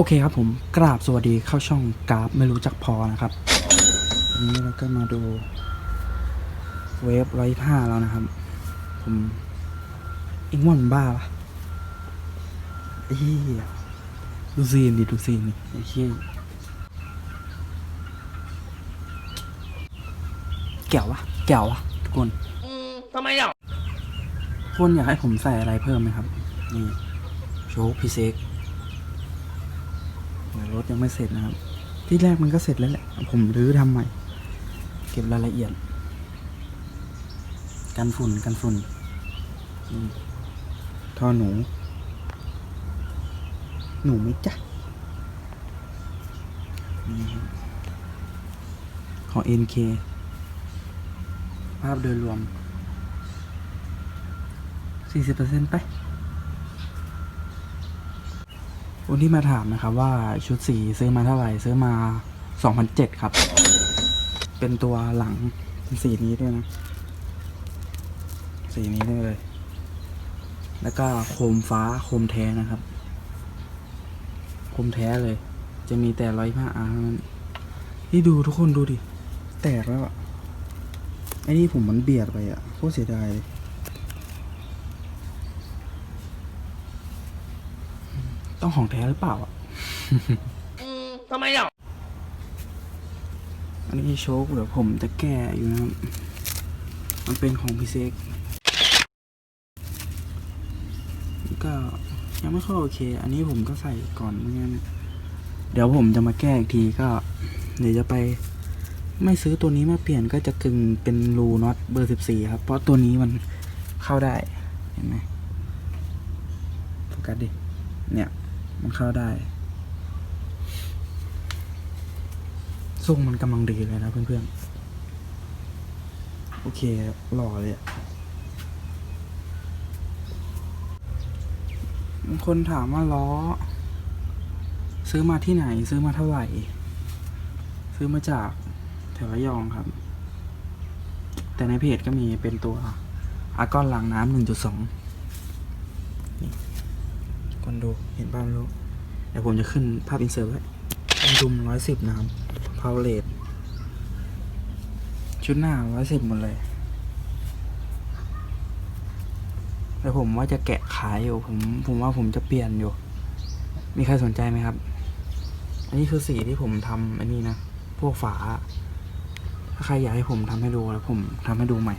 โอเคครับผมกราบสวัสดีเข้าช่องกราฟไม่รู้จักพอนะครับวันนี้เราก็มาดูเวฟร้อยห้าแล้วนะครับ ผมเอ็งว่ามันบ้าปะไอ้เหี้ยดูซีนดิดูซีนดิไอ้เหี้ยแก้ววะแก้ววะทุกคนอืมทำไมอะคนอยากให้ผมใส่อะไรเพิ่มไหมครับ นี่ โชคพิเศษ รถยังไม่เสร็จนะครับ ที่แรกมันก็เสร็จแล้วแหละ ผมรื้อทำใหม่ เก็บรายละเอียด กันฝุ่นกันฝุ่นท่อหนู หนูไหม่จ๊ะนี่ครับของ NK ภาพโดยรวมสี่สิบเปอร์เซ็นต์ไป คนที่มาถามนะครับว่าชุดสีซื้อมาเท่าไหร่ซื้อมาสองพันเจ็ดครับ เป็นตัวหลังสีนี้ด้วยนะ สีนี้ด้วยเลย แล้วก็โคมฟ้าโคมแท้นะครับ โคมแท้เลย จะมีแต่ร้อยผ้าอาร์นั้นนี่ดูทุกคนดูดิ แตกแล้วอะไอ้นี่ผมมันเบียดไปอะโคตรเสียดายเลย ต้องของแท้หรือเปล่าอะอืมทำไมอะอันนี้โชคเดี๋ยวผมจะแก้อยู่นะครับมันเป็นของพิเศษก็ยังไม่ค่อยโอเค อันนี้ผมก็ใส่ก่อนเมื่อกี้เดี๋ยวผมจะมาแก้อีกทีก็ เดี๋ยวจะไปไม่ซื้อตัวนี้มาเปลี่ยนก็จะกึ่งเป็นรูน็อตเบอร์สิบสี่ครับ เพราะตัวนี้มันเข้าได้ เห็นไหมโฟกัสดิ เนี่ย มันเข้าได้ทรงมันกำลังดีเลยนะเพื่อนๆ โอเคหล่อเลยอะบางคนถามว่าล้อ ซื้อมาที่ไหนซื้อมาเท่าไหร่ ซื้อมาจากแถวระยองครับ แต่ในเพจก็มีเป็นตัวอากอนล้างน้ำหนึ่งจุดสอง คนดูเห็นบ้างรู้เดี๋ยวผมจะขึ้นภาพอินเสิร์ตไว้ดุมร้อยสิบนะครับพาวเลตชุดหน้าร้อยสิบหมดเลยแต่ผมว่าจะแกะขายอยู่ผมผมว่าผมจะเปลี่ยนอยู่ มีใครสนใจไหมครับ อันนี้คือสีที่ผมทำอันนี้นะ พวกฝา ถ้าใครอยากให้ผมทำให้ดูแล้วผมทำให้ดูใหม่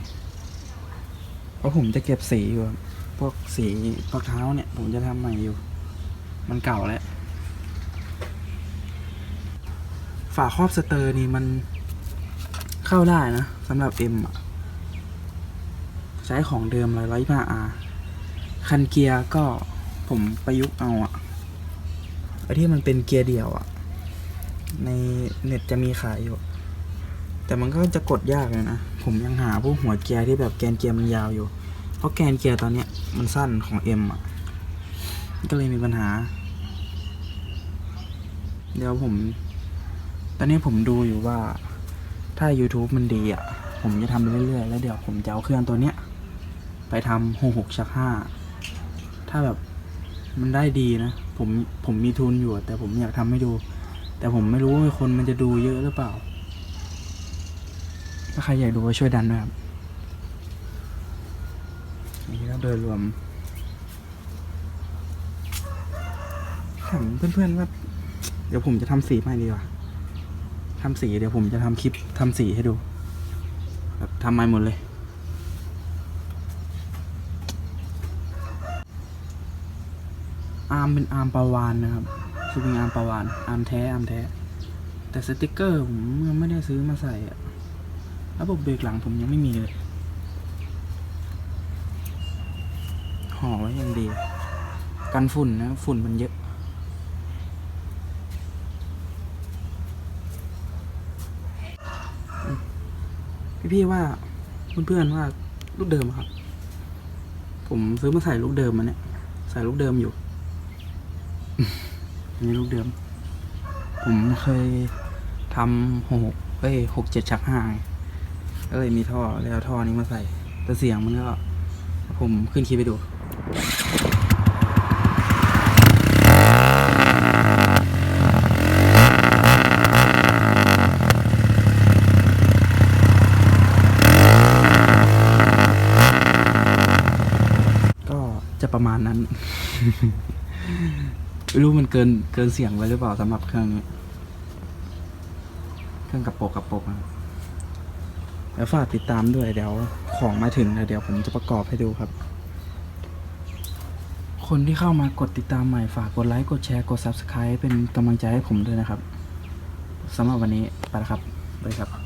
เพราะผมจะเก็บสีอยู่ครับพ วกสีรองเท้าเนี่ย ผมจะทำใหม่อยู่ มันเก่าแล้ว ฝาครอบสเตอร์นี่มันเข้าได้นะสำหรับ M อะใช้ของเดิมเลยร้อยมาอาคันเกียร์ก็ผมประยุกต์เอาอะไอที่มันเป็นเกียร์เดี่ยวอะในเน็ตจะมีขายอยู่ แต่มันก็จะกดยากเลยนะ ผมยังหาพวกหัวเกียร์ที่แบบแกนเกียร์มันยาวอยู่ เพราะแกนเกียร์ตอนเนี้ยมันสั้นของ M อะก็เลยมีปัญหา เดี๋ยวผม ตอนนี้ผมดูอยู่ว่า ถ้า YouTube มันดีอะ ผมจะทำเรื่อยๆ แล้วเดี๋ยวผมจะเอาเครื่องตัวเนี้ย ไปทำหกหกชักห้าถ้าแบบมันได้ดีนะ ผมผมมีทุนอยู่ แต่ผมอยากทำให้ดู แต่ผมไม่รู้ว่าคนมันจะดูเยอะหรือเปล่า ถ้าใครอยากดูก็ช่วยดันด้วยครับ นี่ก็ โดยรวมถามเพื่อนๆว่า เดี๋ยวผมจะทำสีใหม่ดีกว่าทำสีเดี๋ยวผมจะทำคลิปทำสีให้ดูแบบทำใหม่หมดเลยอาร์มเป็นอาร์มปาวานนะครับสปริงอาร์มปาวานอาร์มแท้อาร์มแท้ แต่สติกเกอร์ผมยังไม่ได้ซื้อมาใส่อะระบบเบรกหลังผมยังไม่มีเลย ห่อไว้อย่างดี กันฝุ่นนะ ฝุ่นมันเยอะ พี่ๆว่าเพื่อนๆว่าลูกเดิมครับ ผมซื้อมาใส่ลูกเดิมมาเนี่ย ใส่ลูกเดิมอยู่อันนี้ลูกเดิม ผมเคยทำหกเอ้ยหกเจ็ดชักห้างก็เลยมีท่อแล้วท่อนี้มาใส่ แต่เสียงมันก็ ผมขึ้นคลิปไปดู ก็จะประมาณนั้น ไม่รู้มันเกินเกินเสียงไปหรือเปล่าสำหรับเครื่องนี้เครื่องกระโปกกระโปกนะแล้วฝากติดตามด้วยเดี๋ยวของมาถึงแล้วเดี๋ยวผมจะประกอบให้ดูครับ คนที่เข้ามากดติดตามใหม่ฝากกดไลค์ กดแชร์ กด Subscribe เป็นกำลังใจให้ผมด้วยนะครับสำหรับวันนี้ไปแล้วครับ ไปครับ